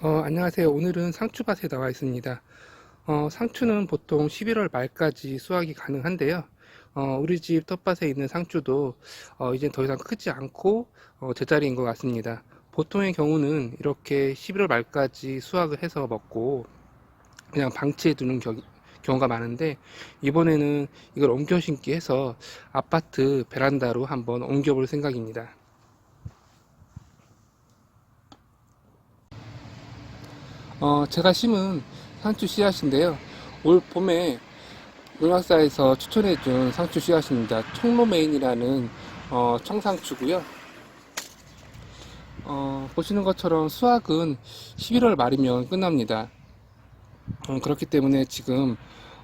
어, 안녕하세요. 오늘은 상추밭에 나와 있습니다. 어, 상추는 보통 11월 말까지 수확이 가능한데요. 어, 우리 집 텃밭에 있는 상추도 어, 이제 더 이상 크지 않고 어, 제자리인 것 같습니다. 보통의 경우는 이렇게 11월 말까지 수확을 해서 먹고 그냥 방치해 두는 겨- 경우가 많은데 이번에는 이걸 옮겨 심기 해서 아파트 베란다로 한번 옮겨 볼 생각입니다. 어, 제가 심은 상추 씨앗인데요. 올 봄에 농약사에서 추천해준 상추 씨앗입니다. 청로메인이라는 어, 청상추고요. 어, 보시는 것처럼 수확은 11월 말이면 끝납니다. 어, 그렇기 때문에 지금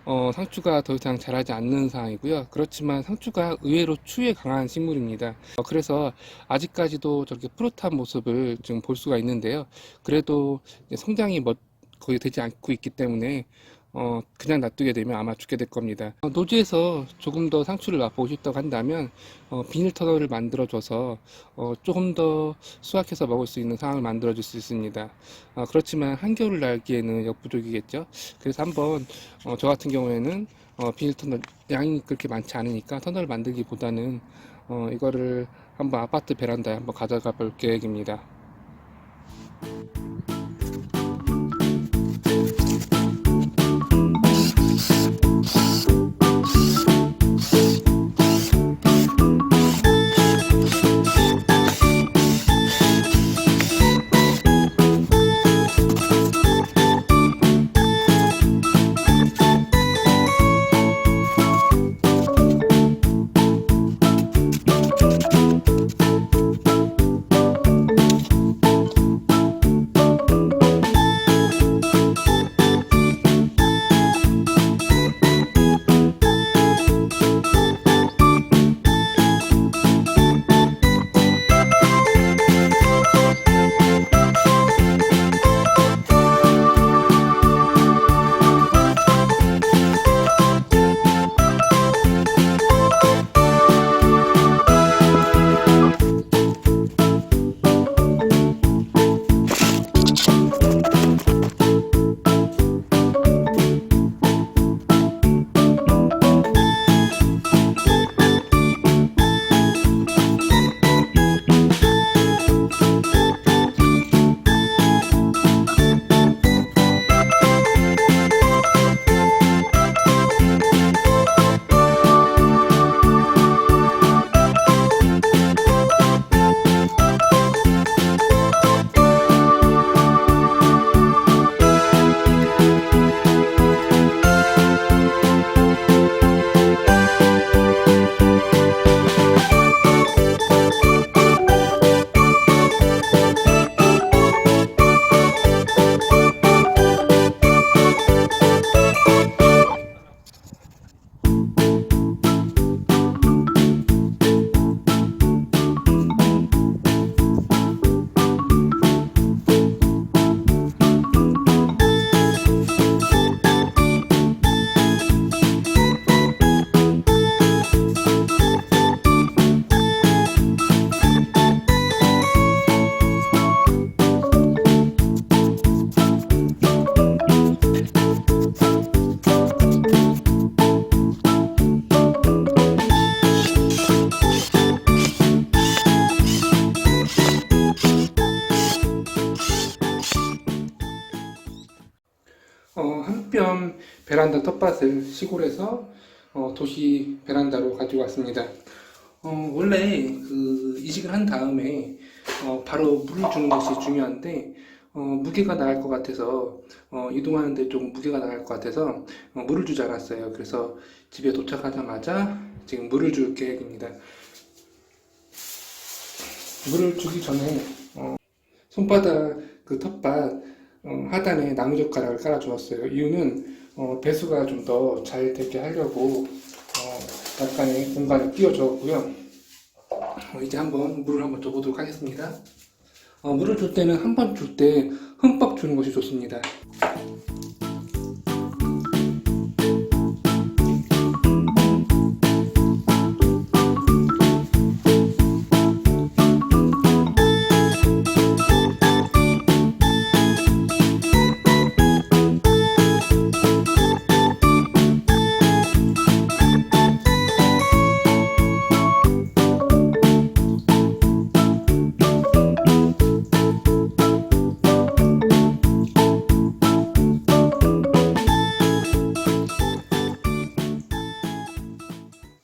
어, 상추가 더 이상 자라지 않는 상황이고요. 그렇지만 상추가 의외로 추위에 강한 식물입니다. 어, 그래서 아직까지도 저렇게 푸릇한 모습을 지금 볼 수가 있는데요. 그래도 이제 성장이 뭐 거의 되지 않고 있기 때문에 어, 그냥 놔두게 되면 아마 죽게 될 겁니다. 어, 노지에서 조금 더 상추를 맛보고 싶다고 한다면 어, 비닐 터널을 만들어줘서 어, 조금 더 수확해서 먹을 수 있는 상황을 만들어줄 수 있습니다. 어, 그렇지만 한겨울 날기에는 역부족이겠죠. 그래서 한번 어, 저 같은 경우에는 어, 비닐 터널 양이 그렇게 많지 않으니까 터널 만들기보다는 어, 이거를 한번 아파트 베란다에 한번 가져가 볼 계획입니다. 어, 한뼘 베란다 텃밭을 시골에서 어, 도시 베란다로 가지고 왔습니다. 어, 원래 그 이식을 한 다음에 어, 바로 물을 주는 것이 중요한데 어, 무게가 나갈 것 같아서 어, 이동하는데 좀 무게가 나갈 것 같아서 어, 물을 주지 않았어요. 그래서 집에 도착하자마자 지금 물을 줄 계획입니다. 물을 주기 전에 어, 손바닥 그 텃밭 어, 하단에 나무젓가락을 깔아 주었어요. 이유는 어, 배수가 좀 더 잘 되게 하려고 어, 약간의 공간을 띄워 주었고요. 어, 이제 한번 물을 한번 줘보도록 하겠습니다. 어, 물을 줄 때는 한 번 줄 때 흠뻑 주는 것이 좋습니다.